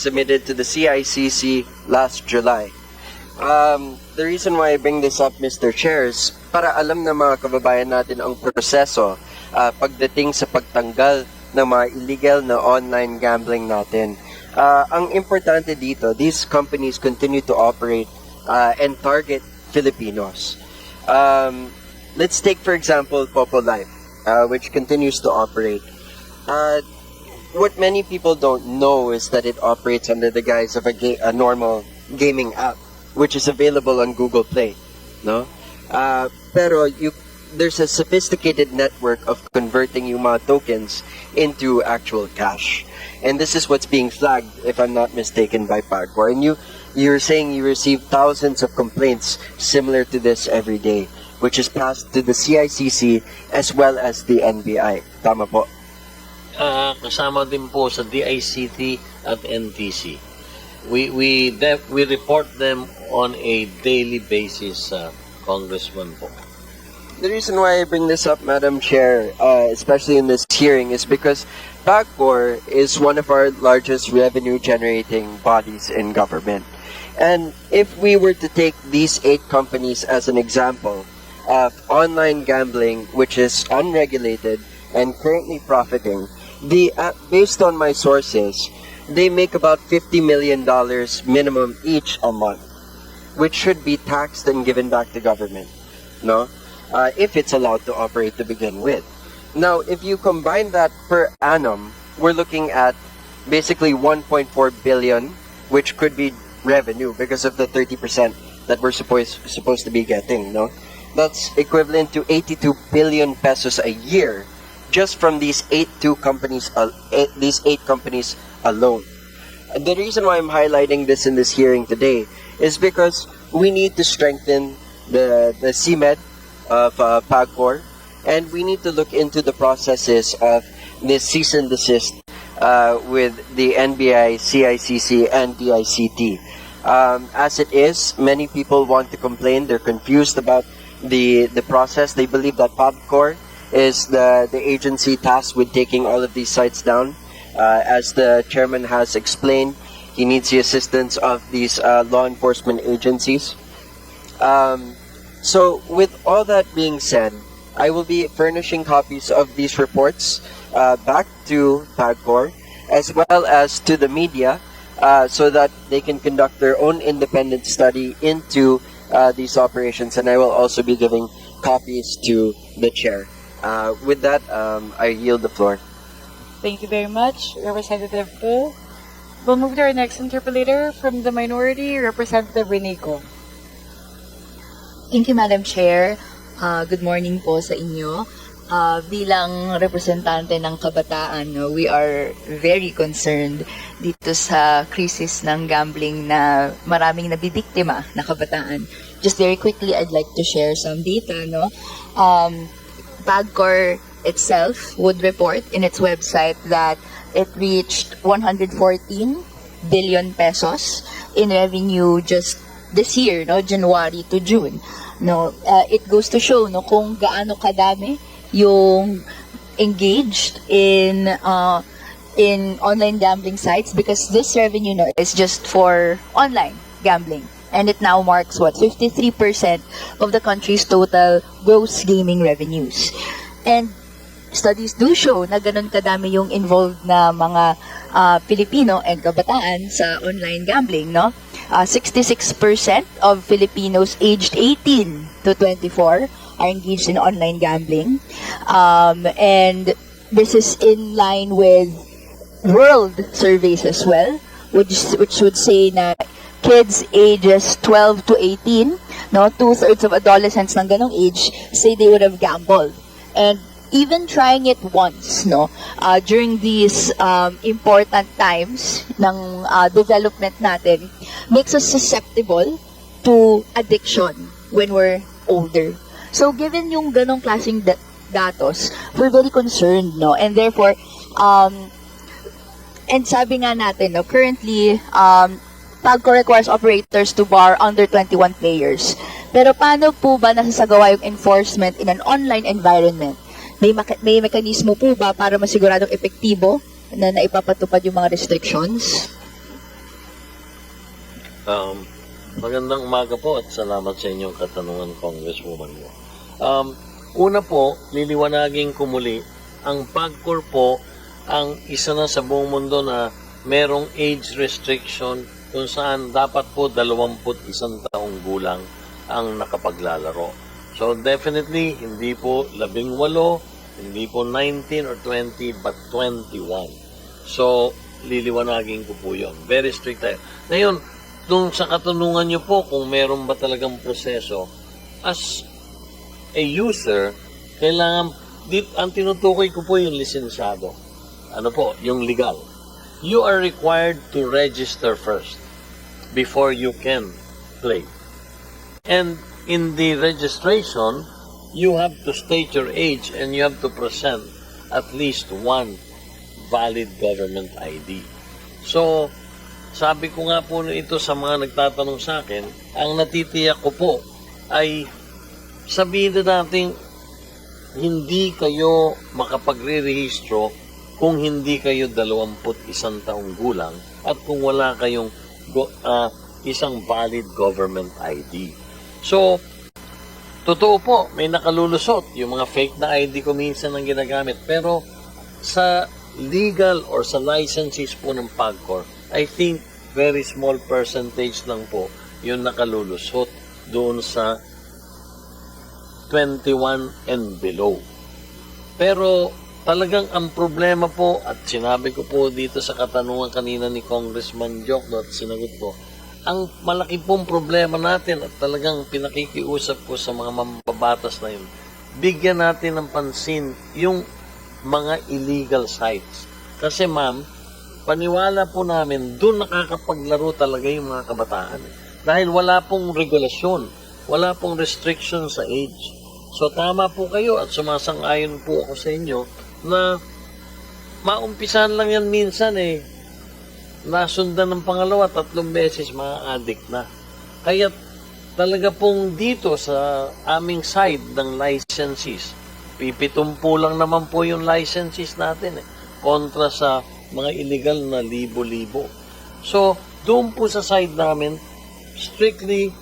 submitted to the CICC last July. Um, the reason why I bring this up, Mr. Chair, is para alam ng mga kababayan natin ang proseso ah, pagdating sa pagtanggal ng mga illegal na online gambling natin. Ah, ang importante dito, these companies continue to operate ah, and target Filipinos. Um, let's take, for example, Popo Life, uh, which continues to operate. Uh, what many people don't know is that it operates under the guise of a, ga- a normal gaming app, which is available on Google Play. No? Uh, pero you, there's a sophisticated network of converting yung tokens into actual cash. And this is what's being flagged, if I'm not mistaken, by Pagcor. And you, you're saying you receive thousands of complaints similar to this every day, which is passed to the CICC as well as the NBI. Tama po. Ah, kasama din po sa DICT at NTC. We we def, we report them on a daily basis, uh, Congressman po. The reason why I bring this up, Madam Chair, uh, especially in this hearing, is because PAGCOR is one of our largest revenue generating bodies in government. And if we were to take these eight companies as an example of online gambling, which is unregulated and currently profiting, the uh, based on my sources, they make about $50 million minimum each a month, which should be taxed and given back to government. No? uh, if it's allowed to operate to begin with. Now, if you combine that per annum, we're looking at basically 1.4 billion, which could be revenue because of the 30% that we're supposed supposed to be getting. No, that's equivalent to 82 billion pesos a year, just from these eight two companies, al- eight, these eight companies alone. The reason why I'm highlighting this in this hearing today is because we need to strengthen the the CMED of uh, PAGCOR, and we need to look into the processes of this cease and desist uh, with the NBI, CICC, and DICT. Um, as it is, many people want to complain. They're confused about the the process. They believe that PAGCOR is the the agency tasked with taking all of these sites down. Uh, as the chairman has explained, he needs the assistance of these uh, law enforcement agencies. Um, so, with all that being said, I will be furnishing copies of these reports uh, back to PAGCOR as well as to the media uh, so that they can conduct their own independent study into uh, these operations. And I will also be giving copies to the chair. Uh, with that, um, I yield the floor. Thank you very much, Representative Po. We'll move to our next interpolator from the minority, Representative Renico. Thank you, Madam Chair. Uh, good morning po sa inyo. Uh, bilang representante ng kabataan, no, we are very concerned dito sa crisis ng gambling na maraming nabibiktima na kabataan. Just very quickly, I'd like to share some data. No? Um, PAGCOR itself would report in its website that it reached 114 billion pesos in revenue just this year, no, January to June. No, uh, it goes to show no kung gaano kadami yung engaged in uh, in online gambling sites because this revenue no is just for online gambling and it now marks what 53% of the country's total gross gaming revenues. And studies do show na ganun kadami yung involved na mga ah, Pilipino and kabataan sa online gambling, no? Ah, 66% of Filipinos aged 18 to 24 are engaged in online gambling. Um, and this is in line with world surveys as well, which, which would say na kids ages 12 to 18, no, two-thirds of adolescents ng ganong age say they would have gambled. And even trying it once, no, uh, during these um, important times ng uh, development natin, makes us susceptible to addiction when we're older. So, given yung ganong klaseng da- datos, we're very concerned, no, and therefore, um, and sabi nga natin, no, currently, um, PAGCO requires operators to bar under 21 players. Pero paano po ba nasasagawa yung enforcement in an online environment? May, may mekanismo po ba para masiguradong epektibo na naipapatupad yung mga restrictions? Um, magandang umaga po at salamat sa inyong katanungan, Congresswoman. Um, una po, liliwanagin ko muli, ang PAGCOR po ang isa na sa buong mundo na merong age restriction kung saan dapat po 21 taong gulang ang nakapaglalaro. So definitely, hindi po 18, hindi po 19 or 20, but 21. So, liliwanagin ko po yun. Very strict tayo. Ngayon, nung sa katanungan nyo po kung meron ba talagang proseso, as a user, kailangan, dit, ang tinutukoy ko po yung lisensyado. Ano po, yung legal. You are required to register first before you can play. And in the registration, you have to state your age and you have to present at least one valid government ID. So, sabi ko nga po ito sa mga nagtatanong sa akin, ang natitiyak ko po ay sabihin na natin hindi kayo makapagre-rehistro kung hindi kayo 21 taong gulang at kung wala kayong go- ah, isang valid government ID. So, totoo po, may nakalulusot. Yung mga fake na ID ko minsan ang ginagamit. Pero sa legal or sa licenses po ng PAGCOR, I think very small percentage lang po yung nakalulusot doon sa 21 and below. Pero talagang ang problema po, at sinabi ko po dito sa katanungan kanina ni Congressman Jokno at sinagot ko, ang malaki pong problema natin at talagang pinakikiusap ko sa mga mambabatas na yun, bigyan natin ng pansin yung mga illegal sites. Kasi ma'am, paniwala po namin, doon nakakapaglaro talaga yung mga kabataan. Dahil wala pong regulasyon, wala pong restriction sa age. So tama po kayo at sumasang-ayon po ako sa inyo na maumpisan lang yan minsan eh. Nasundan ng pangalawa, tatlong beses, mga addict na. Kaya talaga pong dito sa aming side ng licenses, pipitumpo lang naman po yung licenses natin eh, kontra sa mga illegal na libo-libo. So, doon po sa side namin, strictly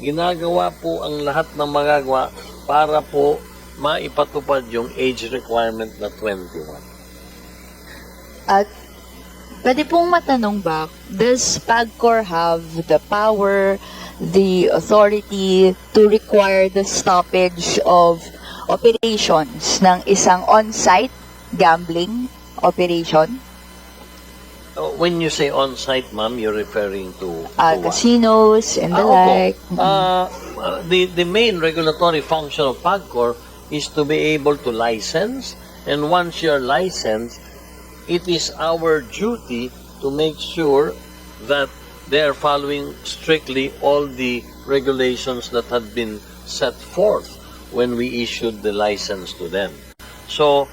ginagawa po ang lahat ng magagawa para po maipatupad yung age requirement na 21. At pwede pong matanong ba, does PAGCOR have the power, the authority to require the stoppage of operations ng isang on-site gambling operation? Uh, When you say on-site, ma'am, you're referring to, Uh, casinos and the Ah, like. Uh, the, the main regulatory function of PAGCOR is to be able to license, and once you're licensed, it is our duty to make sure that they are following strictly all the regulations that had been set forth when we issued the license to them. So,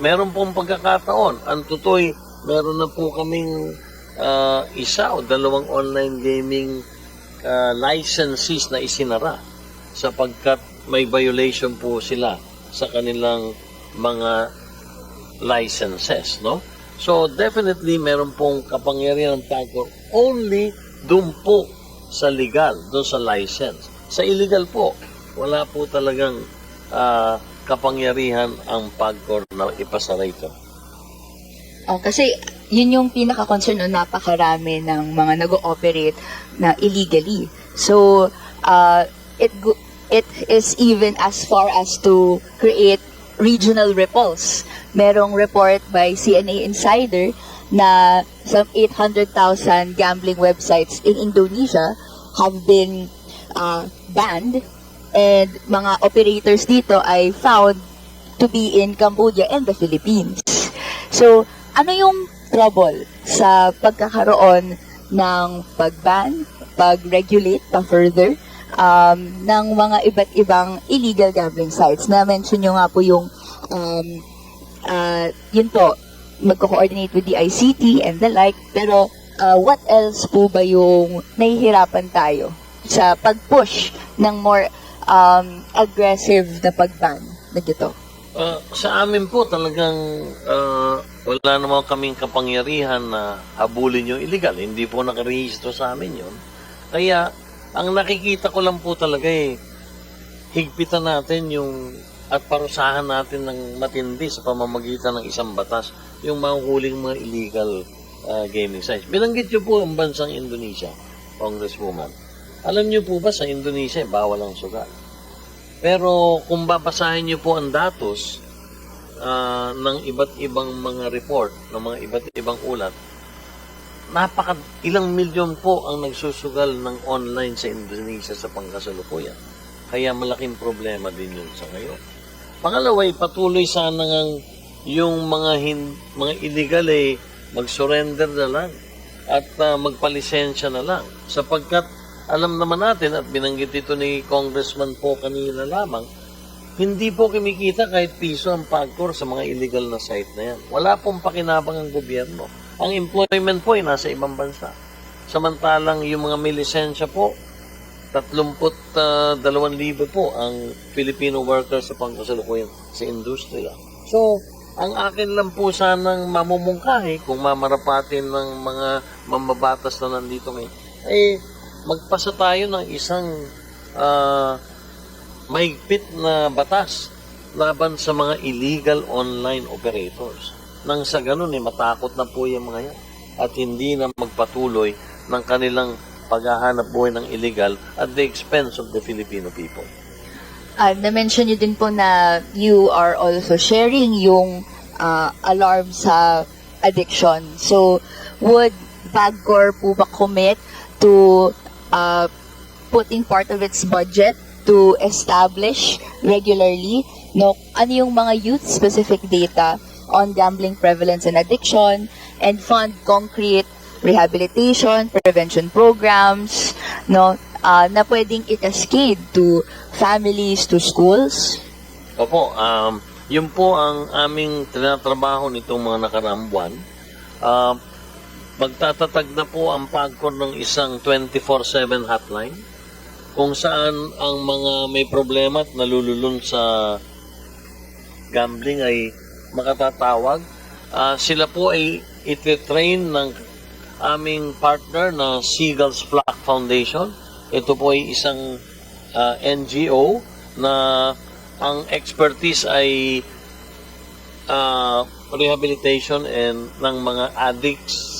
meron pong pagkakataon. Ang tutoy, meron na po kaming ah, isa o dalawang online gaming ah, licenses na isinara sapagkat may violation po sila sa kanilang mga licenses, no? So, definitely, meron pong kapangyarihan ng PAGCOR only doon po sa legal, doon sa license. Sa illegal po, wala po talagang ah, kapangyarihan ang PAGCOR na ipasara ito. Oh, kasi yun yung pinaka-concern no, napakarami ng mga nag-ooperate na illegally. So, uh, it it is even as far as to create regional ripples. Merong report by CNA Insider na some 800,000 gambling websites in Indonesia have been uh, banned and mga operators dito ay found to be in Cambodia and the Philippines. So, ano yung trouble sa pagkakaroon ng pag-ban, pag-regulate pa further um, ng mga iba't ibang illegal gambling sites? Na-mention nyo nga po yung um, uh, yun po, magko-coordinate with the ICT and the like. Pero, uh, what else po ba yung nahihirapan tayo sa pag-push ng more um, aggressive na pag-ban na gito? Ah, sa amin po talagang ah, wala naman kaming kapangyarihan na habulin yung illegal. Hindi po nakarehistro sa amin yun. Kaya, ang nakikita ko lang po talaga eh, higpitan natin yung at parusahan natin ng matindi sa pamamagitan ng isang batas yung mahuhuling mga illegal ah, gaming sites. Binanggit niyo po ang bansang Indonesia, Congresswoman. Alam niyo po ba sa Indonesia, bawal ang sugal. Pero kung babasahin niyo po ang datos ah, ng iba't ibang mga report, ng mga iba't ibang ulat, napaka ilang milyon po ang nagsusugal ng online sa Indonesia sa pangkasalukuyan. Kaya malaking problema din yun sa ngayon. Pangalawa, ay patuloy sana ngang yung mga hin, mga illegal eh mag-surrender na lang at ah, magpalisensya na lang sapagkat alam naman natin at binanggit ito ni Congressman po kanina lamang hindi po kumikita kahit piso ang pagkor sa mga illegal na site na yan. Wala pong pakinabang ang gobyerno. Ang employment po ay nasa ibang bansa. Samantalang yung mga may lisensya po, 32,000 po ang Filipino workers sa pangkasalukuyan sa industriya. So, ang akin lang po sanang mamumungkahi kung mamarapatin ng mga mambabatas na nandito ngayon, eh, magpasa tayo ng isang ah, mahigpit na batas laban sa mga illegal online operators. Nang sa ganun, eh, matakot na po yung mga yan at hindi na magpatuloy ng kanilang paghahanap buhay ng illegal at the expense of the Filipino people. Ah, na-mention niyo din po na you are also sharing yung ah, alarm sa addiction. So, would Bagcor po ba commit to ah, putting part of its budget to establish regularly no ano yung mga youth specific data on gambling prevalence and addiction and fund concrete rehabilitation prevention programs no ah, na pwedeng i-cascade to families to schools Opo, um, yun po ang aming tinatrabaho nitong mga nakaraang buwan. Um, magtatatag na po ang PAGCOR ng isang 24-7 hotline kung saan ang mga may problema at nalululun sa gambling ay makatatawag. Ah, sila po ay ititrain ng aming partner na Seagulls Flock Foundation. Ito po ay isang ah, NGO na ang expertise ay ah, rehabilitation and ng mga addicts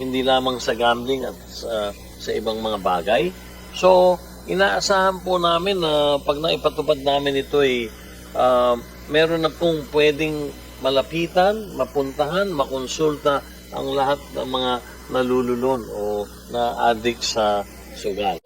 hindi lamang sa gambling at sa, sa ibang mga bagay. So, inaasahan po namin na pag naipatupad namin ito ay ah, meron na pong pwedeng malapitan, mapuntahan, makonsulta ang lahat ng mga nalululon o na addict sa sugal.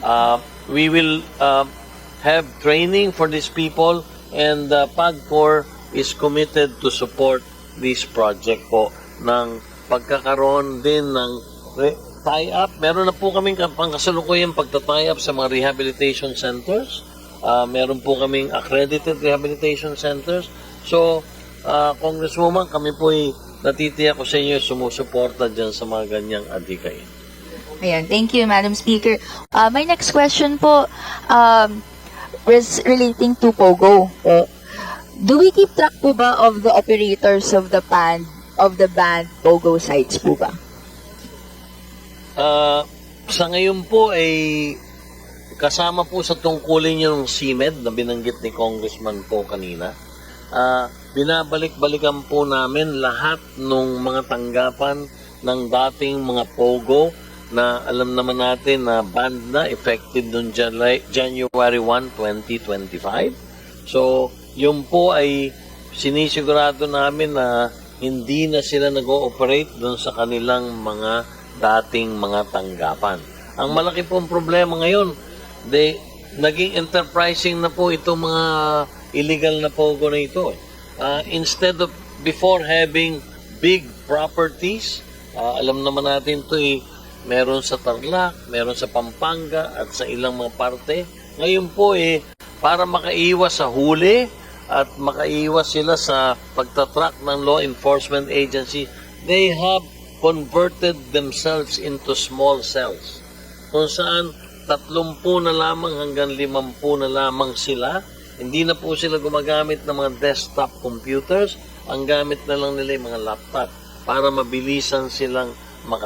Uh, we will uh, have training for these people and uh, PAGCOR is committed to support this project po ng pagkakaroon din ng tie-up. Meron na po kaming pangkasalukuyang pagta-tie-up sa mga rehabilitation centers. Ah, meron po kaming accredited rehabilitation centers. So, ah, Congresswoman, kami po ay natitiyak ko sa inyo sumusuporta dyan sa mga ganyang adikain. Ayan, thank you, Madam Speaker. Uh, my next question po, um, is relating to POGO. po. Do we keep track po ba of the operators of the band, of the band POGO sites po ba? Ah, sa ngayon po ay kasama po sa tungkulin yung CMED na binanggit ni Congressman po kanina. Ah, binabalik-balikan po namin lahat ng mga tanggapan ng dating mga POGO na alam naman natin na banned na effective noong January 1, 2025. So, yun po ay sinisigurado namin na hindi na sila nag-ooperate doon sa kanilang mga dating mga tanggapan. Ang malaki pong problema ngayon, they, naging enterprising na po itong mga illegal na pogo na ito. Ah, instead of before having big properties, ah, alam naman natin ito eh, meron sa Tarlac, meron sa Pampanga at sa ilang mga parte. Ngayon po eh, para makaiwas sa huli at makaiwas sila sa pagtatrack ng law enforcement agency, they have converted themselves into small cells kung saan tatlumpu na lamang hanggang limampu na lamang sila Hindi na po sila gumagamit ng mga desktop computers. Ang gamit na lang nila yung mga laptop para mabilisan silang